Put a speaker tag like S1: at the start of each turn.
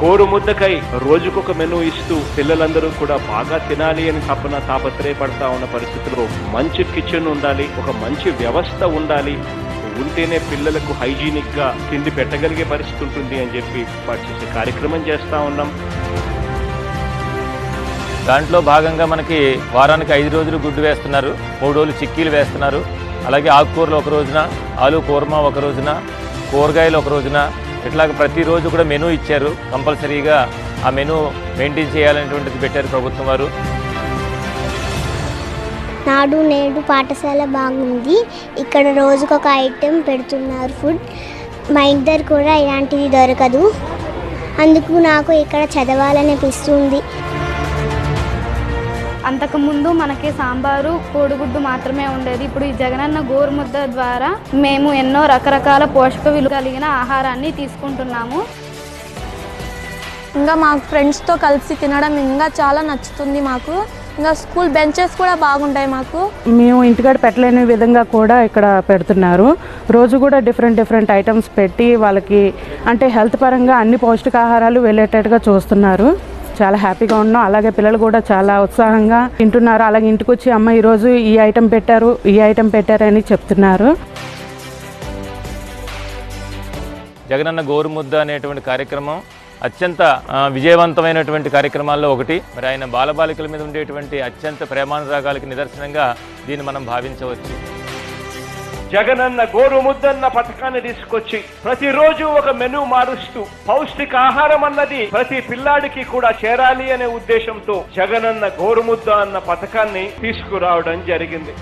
S1: గోరుముద్దకై రోజుకొక మెనూ ఇస్తూ పిల్లలందరూ కూడా బాగా తినాలి అని తప్పన తాపత్రయపడతా ఉన్న పరిస్థితుల్లో మంచి కిచెన్ ఉండాలి ఒక మంచి వ్యవస్థ ఉండాలి ఉంటేనే పిల్లలకు హైజీనిక్గా తిండి పెట్టగలిగే పరిస్థితి ఉంటుంది అని చెప్పి చేసే కార్యక్రమం చేస్తా ఉన్నాం.
S2: దాంట్లో భాగంగా మనకి వారానికి ఐదు రోజులు గుడ్డు వేస్తున్నారు మూడు రోజులు చిక్కీలు వేస్తున్నారు అలాగే ఆకుకూరలు ఒక రోజున ఆలు కూర్మ ఒక రోజున కూరగాయలు ఒక రోజున ఇట్లాగ ప్రతిరోజు కూడా మెనూ ఇచ్చారు. కంపల్సరీగా ఆ మెనూ మెయింటైన్ చేయాలనేటువంటిది పెట్టారు ప్రభుత్వం వారు.
S3: నాడు నేడు పాఠశాల బాగుంది. ఇక్కడ రోజుకొక ఐటెం పెడుతున్నారు ఫుడ్. మా ఇంటర్ కూడా ఇలాంటిది దొరకదు. అందుకు నాకు ఇక్కడ చదవాలనిపిస్తుంది.
S4: అంతకుముందు మనకి సాంబారు కోడిగుడ్డు మాత్రమే ఉండేది. ఇప్పుడు ఈ జగనన్న గోరుముద్ద ద్వారా మేము ఎన్నో రకరకాల పోషక విలువ కలిగిన ఆహారాన్ని తీసుకుంటున్నాము.
S5: ఇంకా మా ఫ్రెండ్స్తో కలిసి తినడం ఇంకా చాలా నచ్చుతుంది మాకు. ఇంకా స్కూల్ బెంచెస్ కూడా బాగుంటాయి మాకు.
S6: మేము ఇంటికాడ పెట్టలేని విధంగా కూడా ఇక్కడ పెడుతున్నారు. రోజు కూడా డిఫరెంట్ డిఫరెంట్ ఐటమ్స్ పెట్టి వాళ్ళకి అంటే హెల్త్ పరంగా అన్ని పౌష్టికాహారాలు వెళ్ళేటట్టుగా చూస్తున్నారు. చాలా హ్యాపీగా ఉన్నాం. అలాగే పిల్లలు కూడా చాలా ఉత్సాహంగా తింటున్నారు. అలాగే ఇంటికి వచ్చి అమ్మ ఈరోజు ఈ ఐటెం పెట్టారు ఈ ఐటెం పెట్టారని చెప్తున్నారు.
S2: జగనన్న గోరుముద్ద అనేటువంటి కార్యక్రమం అత్యంత విజయవంతమైనటువంటి కార్యక్రమాల్లో ఒకటి. మరి ఆయన బాలబాలికల మీద ఉండేటువంటి అత్యంత ప్రేమానురాగాలకి నిదర్శనంగా దీన్ని మనం భావించవచ్చు.
S1: జగనన్న గోరుముద్దన్న పథకాన్ని తీసుకొచ్చి ప్రతిరోజు ఒక మెనూ మారుస్తూ పౌష్టికాహారం అన్నది ప్రతి పిల్లాడికి కూడా చేరాలి అనే ఉద్దేశంతో జగనన్న గోరుముద్ద అన్న పథకాన్ని తీసుకురావడం జరిగింది.